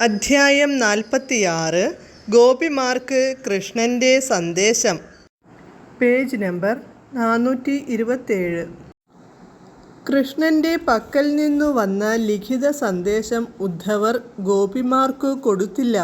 അധ്യായം നാൽപ്പത്തിയാറ്. ഗോപിമാർക്ക് കൃഷ്ണന്റെ സന്ദേശം. പേജ് നമ്പർ നാനൂറ്റി ഇരുപത്തേഴ് കൃഷ്ണന്റെ പക്കൽ നിന്നു വന്ന ലിഖിത സന്ദേശം ഉദ്ധവർ ഗോപിമാർക്ക് കൊടുത്തില്ല.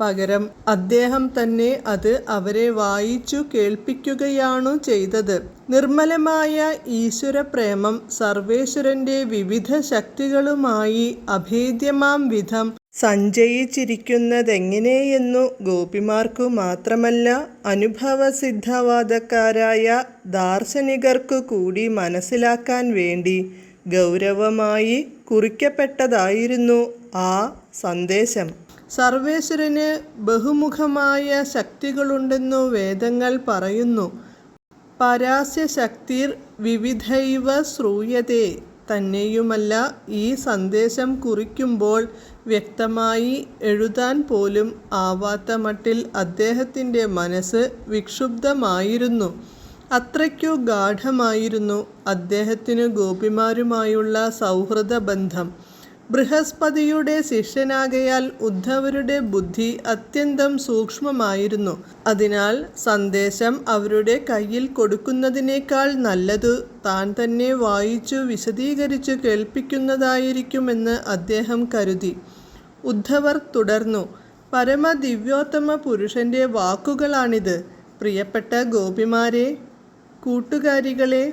പകരം അദ്ദേഹം തന്നെ അത് അവരെ വായിച്ചു കേൾപ്പിക്കുകയാണു ചെയ്തത്. നിർമ്മലമായ ഈശ്വരപ്രേമം സർവേശ്വരന്റെ വിവിധ ശക്തികളുമായി അഭേദ്യമാം വിധം സഞ്ചയിച്ചിരിക്കുന്നതെങ്ങനെയെന്നു ഗോപിമാർക്കു മാത്രമല്ല അനുഭവസിദ്ധവാദക്കാരായ ദാർശനികർക്കു കൂടി മനസ്സിലാക്കാൻ വേണ്ടി ഗൗരവമായി കുറിക്കപ്പെട്ടതായിരുന്നു ആ സന്ദേശം. സർവേശ്വരന് ബഹുമുഖമായ ശക്തികളുണ്ടെന്നു വേദങ്ങൾ പറയുന്നു. പരാസ്യശക്തിർ വിവിധൈവ ശ്രൂയതേ. തന്നെയുമല്ല ഈ സന്ദേശം കുറിക്കുമ്പോൾ വ്യക്തമായി എഴുതാൻ പോലും ആവാത്ത മട്ടിൽ അദ്ദേഹത്തിന്റെ മനസ്സ് വിക്ഷുബ്ധമായിരുന്നു. അത്രയ്ക്കു ഗാഠമായിരുന്നു അദ്ദേഹത്തിനു ഗോപിമാരുമായുള്ള സൗഹൃദ ബന്ധം ബൃഹസ്പതിയുടെ ശിഷ്യനാകയാൽ ഉദ്ധവരുടെ ബുദ്ധി അത്യന്തം സൂക്ഷ്മമായിരുന്നു. അതിനാൽ സന്ദേശം അവരുടെ കയ്യിൽ കൊടുക്കുന്നതിനേക്കാൾ നല്ലത് താൻ തന്നെ വായിച്ചു വിശദീകരിച്ചു കേൾപ്പിക്കുന്നതായിരിക്കുമെന്ന് അദ്ദേഹം കരുതി. ഉദ്ധവർ തുടർന്നു പരമദിവ്യോത്തമ പുരുഷന്റെ വാക്കുകളാണിത്. പ്രിയപ്പെട്ട ഗോപിമാരെ കൂട്ടുകാരികളെ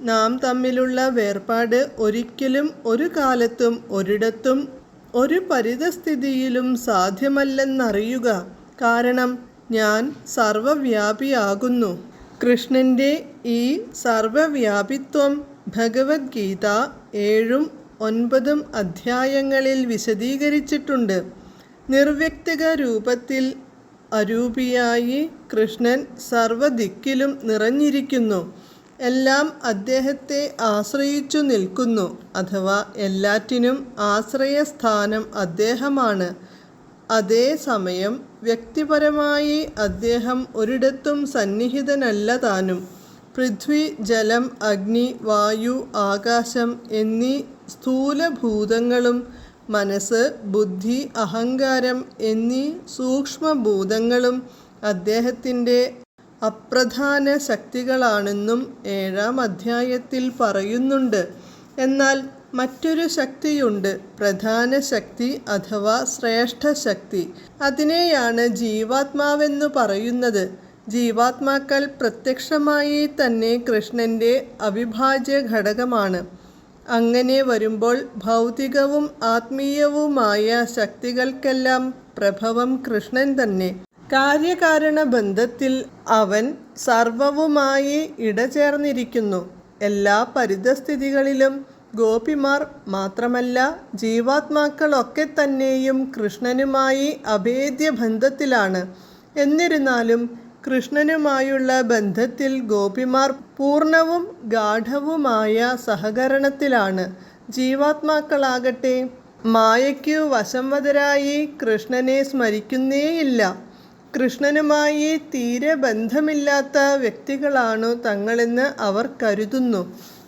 നാം തമ്മിലുള്ള വേർപാട് ഒരിക്കലും ഒരു കാലത്തും ഒരിടത്തും ഒരു പരിതസ്ഥിതിയിലും സാധ്യമല്ലെന്നറിയുക. കാരണം ഞാൻ സർവവ്യാപിയാകുന്നു. കൃഷ്ണന്റെ ഈ സർവവ്യാപിത്വം ഭഗവത്ഗീത ഏഴും ഒൻപതും അധ്യായങ്ങളിൽ വിശദീകരിച്ചിട്ടുണ്ട്. നിർവ്യക്തിക രൂപത്തിൽ അരൂപിയായി കൃഷ്ണൻ സർവദിക്കിലും നിറഞ്ഞിരിക്കുന്നു. എല്ലാം അദ്ദേഹത്തെ ആശ്രയിച്ചു നിൽക്കുന്നു. അഥവാ എല്ലാറ്റിനും ആശ്രയസ്ഥാനം അദ്ദേഹമാണ്. അതേസമയം വ്യക്തിപരമായി അദ്ദേഹം ഒരിടത്തും സന്നിഹിതനല്ല താനും. പൃഥ്വി ജലം അഗ്നി വായു ആകാശം എന്നീ സ്ഥൂലഭൂതങ്ങളും മനസ്സ് ബുദ്ധി അഹങ്കാരം എന്നീ സൂക്ഷ്മഭൂതങ്ങളും അദ്ദേഹത്തിന്റെ അപ്രധാന ശക്തികളാണെന്നും ഏഴാം അധ്യായത്തിൽ പറയുന്നുണ്ട്. എന്നാൽ മറ്റൊരു ശക്തിയുണ്ട് പ്രധാന ശക്തി അഥവാ ശ്രേഷ്ഠ ശക്തി അതിനെയാണ് ജീവാത്മാവെന്നു പറയുന്നത്. ജീവാത്മാക്കൾ പ്രത്യക്ഷമായി തന്നെ കൃഷ്ണന്റെ അവിഭാജ്യ ഘടകമാണ്. അങ്ങനെ വരുമ്പോൾ ഭൗതികവും ആത്മീയവുമായ ശക്തികൾക്കെല്ലാം പ്രഭവം കൃഷ്ണൻ തന്നെ. കാര്യകാരണ ബന്ധത്തിൽ അവൻ സർവവുമായി ഇടചേർന്നിരിക്കുന്നു. എല്ലാ പരിതസ്ഥിതികളിലും ഗോപിമാർ മാത്രമല്ല ജീവാത്മാക്കളൊക്കെ തന്നെയും കൃഷ്ണനുമായി അഭേദ്യ ബന്ധത്തിലാണ് എന്നിരുന്നാലും കൃഷ്ണനുമായുള്ള ബന്ധത്തിൽ ഗോപിമാർ പൂർണവും ഗാഠവുമായ സഹകരണത്തിലാണ്. ജീവാത്മാക്കളാകട്ടെ മായയ്ക്കു വശംവതരായി കൃഷ്ണനെ സ്മരിക്കുന്നേയില്ല. കൃഷ്ണനുമായി തീരെ ബന്ധമില്ലാത്ത വ്യക്തികളാണു തങ്ങളെന്ന് അവർ കരുതുന്നു.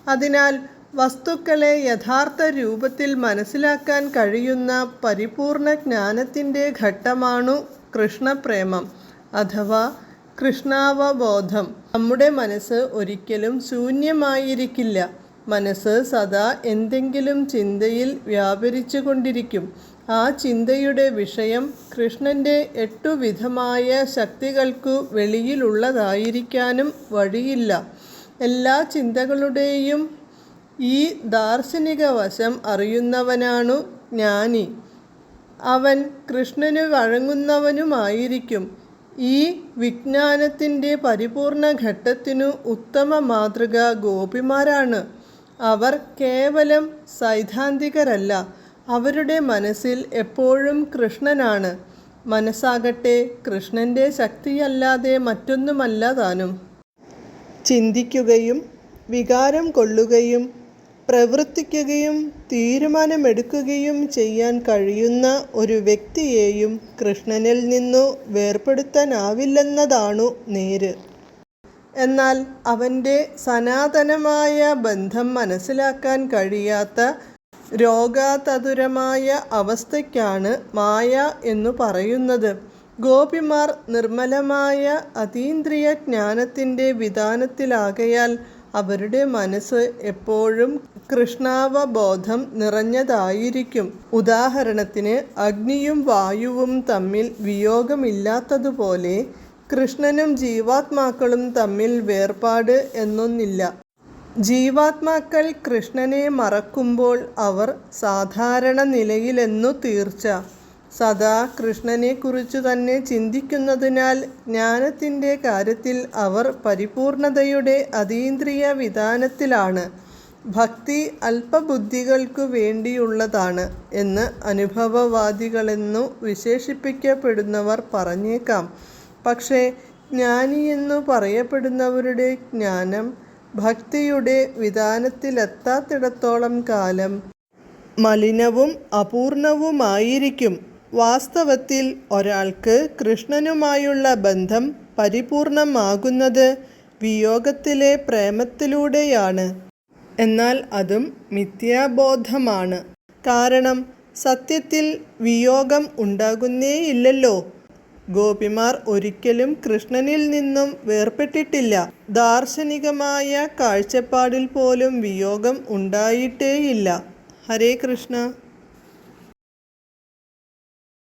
അതിനാൽ വസ്തുക്കളെ യഥാർത്ഥ രൂപത്തിൽ മനസ്സിലാക്കാൻ കഴിയുന്ന പരിപൂർണ ജ്ഞാനത്തിന്റെ ഘട്ടമാണു കൃഷ്ണപ്രേമം അഥവാ കൃഷ്ണാവബോധം. നമ്മുടെ മനസ്സ് ഒരിക്കലും ശൂന്യമായിരിക്കില്ല. മനസ്സ് സദാ എന്തെങ്കിലും ചിന്തയിൽ വ്യാപരിച്ചു കൊണ്ടിരിക്കും ആ ചിന്തയുടെ വിഷയം കൃഷ്ണന്റെ എട്ടു വിധമായ ശക്തികൾക്കു വെളിയിലുള്ളതായിരിക്കാനും വഴിയില്ല. എല്ലാ ചിന്തകളുടെയും ഈ ദാർശനിക വശം അറിയുന്നവനാണു ജ്ഞാനി. അവൻ കൃഷ്ണനു വഴങ്ങുന്നവനുമായിരിക്കും. ഈ വിജ്ഞാനത്തിന്റെ പരിപൂർണ ഘട്ടത്തിനു ഉത്തമ മാതൃക ഗോപിമാരാണ്. അവർ കേവലം സൈദ്ധാന്തികരല്ല അവരുടെ മനസ്സിൽ എപ്പോഴും കൃഷ്ണനാണ്. മനസ്സാകട്ടെ കൃഷ്ണന്റെ ശക്തിയല്ലാതെ മറ്റൊന്നുമല്ല താനും. ചിന്തിക്കുകയും വികാരം കൊള്ളുകയും പ്രവർത്തിക്കുകയും തീരുമാനമെടുക്കുകയും ചെയ്യാൻ കഴിയുന്ന ഒരു വ്യക്തിയെയും കൃഷ്ണനിൽ നിന്നു വേർപെടുത്താനാവില്ലെന്നതാണു നേര്. എന്നാൽ അവന്റെ സനാതനമായ ബന്ധം മനസ്സിലാക്കാൻ കഴിയാത്ത രോഗാതതുരമായ അവസ്ഥയ്ക്കാണ് മായ എന്നു പറയുന്നത്. ഗോപിമാർ നിർമ്മലമായ അതീന്ദ്രിയ ജ്ഞാനത്തിന്റെ വിധാനത്തിലാകയാൽ അവരുടെ മനസ്സ് എപ്പോഴും കൃഷ്ണാവബോധം നിറഞ്ഞതായിരിക്കും. ഉദാഹരണത്തിന് അഗ്നിയും വായുവും തമ്മിൽ വിയോഗമില്ലാത്തതുപോലെ കൃഷ്ണനും ജീവാത്മാക്കളും തമ്മിൽ വേർപാട് എന്നൊന്നില്ല. ജീവാത്മാക്കൾ കൃഷ്ണനെ മറക്കുമ്പോൾ അവർ സാധാരണ നിലയിലെന്നു തീർച്ച. സദാ കൃഷ്ണനെക്കുറിച്ചു തന്നെ ചിന്തിക്കുന്നതിനാൽ ജ്ഞാനത്തിന്റെ കാര്യത്തിൽ അവർ പരിപൂർണതയുടെ അതീന്ദ്രിയ വിധാനത്തിലാണ്. ഭക്തി അല്പബുദ്ധികൾക്കു വേണ്ടിയുള്ളതാണ് എന്ന് അനുഭവവാദികളെന്നു വിശേഷിപ്പിക്കപ്പെടുന്നവർ പറഞ്ഞേക്കാം. പക്ഷേ ജ്ഞാനിയെന്നു പറയപ്പെടുന്നവരുടെ ജ്ഞാനം ഭക്തിയുടെ വിധാനത്തിലെത്താത്തിടത്തോളം കാലം മലിനവും അപൂർണവുമായിരിക്കും. വാസ്തവത്തിൽ ഒരാൾക്ക് കൃഷ്ണനുമായുള്ള ബന്ധം പരിപൂർണമാകുന്നത് വിയോഗത്തിലെ പ്രേമത്തിലൂടെയാണ്. എന്നാൽ അതും മിഥ്യാബോധമാണ്. കാരണം സത്യത്തിൽ വിയോഗം ഉണ്ടാകുന്നേയില്ലല്ലോ. ഗോപിമാർ ഒരിക്കലും കൃഷ്ണനിൽ നിന്നും വേർപെട്ടിട്ടില്ല. ദാർശനികമായ കാഴ്ചപ്പാടിൽ പോലും വിയോഗം ഉണ്ടായിട്ടേയില്ല. ഹരേ കൃഷ്ണ.